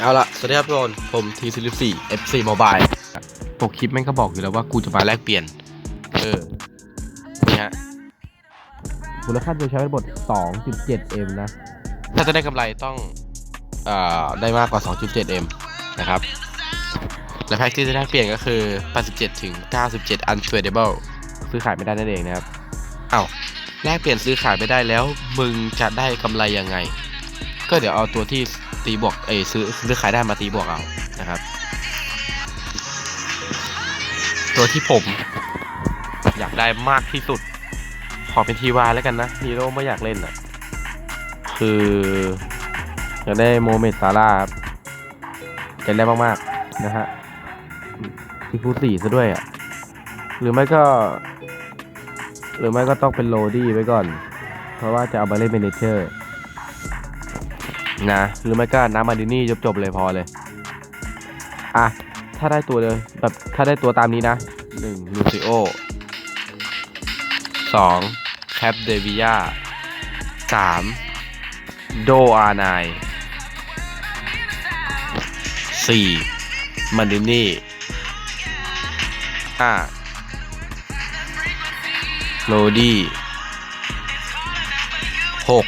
เอาละสวัสดีครับทุกคน ผมทีซีรีสี่ F4 Mobile ปกคลิปแม่งก็บอกอยู่แล้วว่ากูจะมาแลกเปลี่ยน เออ นี่ฮะมูลค่าโดยใช้ระบบ 2.7M นะ ถ้าจะได้กำไรต้อง เอ่อ ได้มากกว่า 2.7M นะครับ และแพ็กที่จะได้เปลี่ยนก็คือ 87 ถึง 97 untradable ซื้อขายไม่ได้นั่นเองนะครับ เอ้าแลกเปลี่ยนซื้อขายไม่ได้แล้ว มึงจะได้กำไรยังไง ก็เดี๋ยวเอาตัวที่ ตีบวกเอยซื้อซื้อขายได้มาตีบวกเอานะครับ ตัวที่ผม อยากได้มากที่สุด ขอเป็นทีวาแล้วกันนะฮีโร่ไม่อยากเล่นอะ คืออยากได้โมเมดซาร่าครับจะได้มากๆนะฮะทีฟูสี่ซะด้วยอะ หรือไม่ก็ หรือไม่ก็ต้องเป็นโรดี้ไว้ก่อน เพราะว่าจะเอาไปเล่นเป็นเนเจอร์ นะหรือไม่ก็น้ำมาดินี่จบๆเลยพอเลย อะ ถ้าได้ตัวเลยแบบถ้าได้ตัวตามนี้นะหนึ่งลูซิโอสองแคปเดวิยาสามโดอาร์ไนสี่มันดินี่ห้าโรดี้หก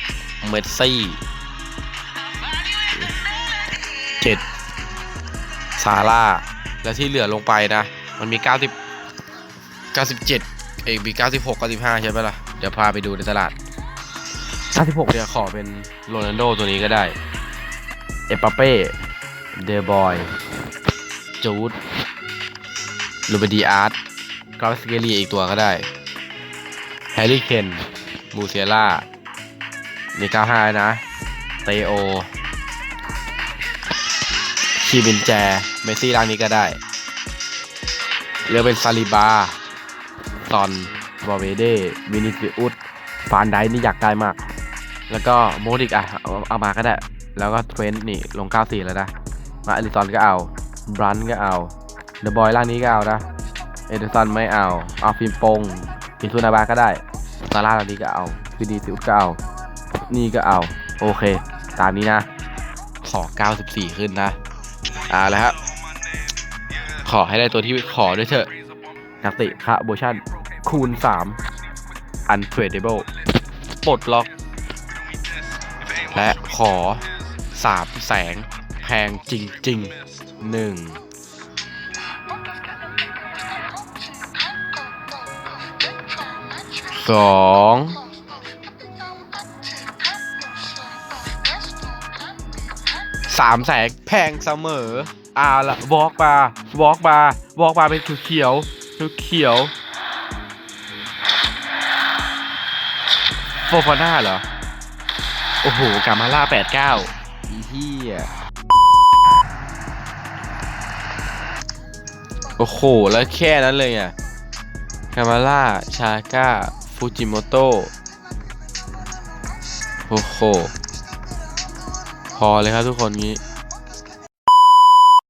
เมสซี่ เจ็ดซาร่าและที่เหลือลงไปนะ มันมี 90 97เอกมี96 95 ใช่ไหมล่ะ เดี๋ยวพาไปดูในตลาด 96 เดี๋ยวขอเป็นโรนัลโดตัวนี้ก็ได้ เอปาเป้ เดบอย จูดลูเบดีอาร์ตกราฟสเกลีอีกตัวก็ได้ แฮร์รี่เคน มูเซียล่ามี95 นะ เตโอ คีบินแจ เมซี่ร่างนี้ก็ได้เรือเป็นซาลิบาตอนบอเวเดวินิซิอุสฟานไดนี่อยากได้มาก แล้วก็โมดิกอะเอามาก็ได้ แล้วก็เทรนต์นี่ลง 94 แล้วนะ มาอลิซอนก็เอา บรันก็เอา เดอะบอยร่างนี้ก็เอานะ เอเดอร์สันไม่เอา เอาฟิมปงอินซูนาบาก็ได้ซาร่าร่างนี้ก็เอาวินิซิอุสก็เอา นี่ก็เอา โอเค ตามนี้นะขอ94 ขึ้นนะ อ่าแล้วครับขอให้ได้ตัวที่ขอด้วยเถอะนักเตะคาโบชั่นคูณ 3 Untradable ปลดล็อก และขอ 3 แสง แพงจริงๆหนึ่งสอง สามแสงแพงเสมอ อ่าละวอล์กมาวอล์กมาวอล์กมาเป็นเขียวเขียวโฟฟาน่าเหรอ โอ้โห กามาล่าแปดเก้าอีเหี้ยโอ้โห แล้วแค่นั้นเลยอะกามาล่า ชาก้า ฟูจิโมโตะโอ้โห พอเลยครับทุกคนนี้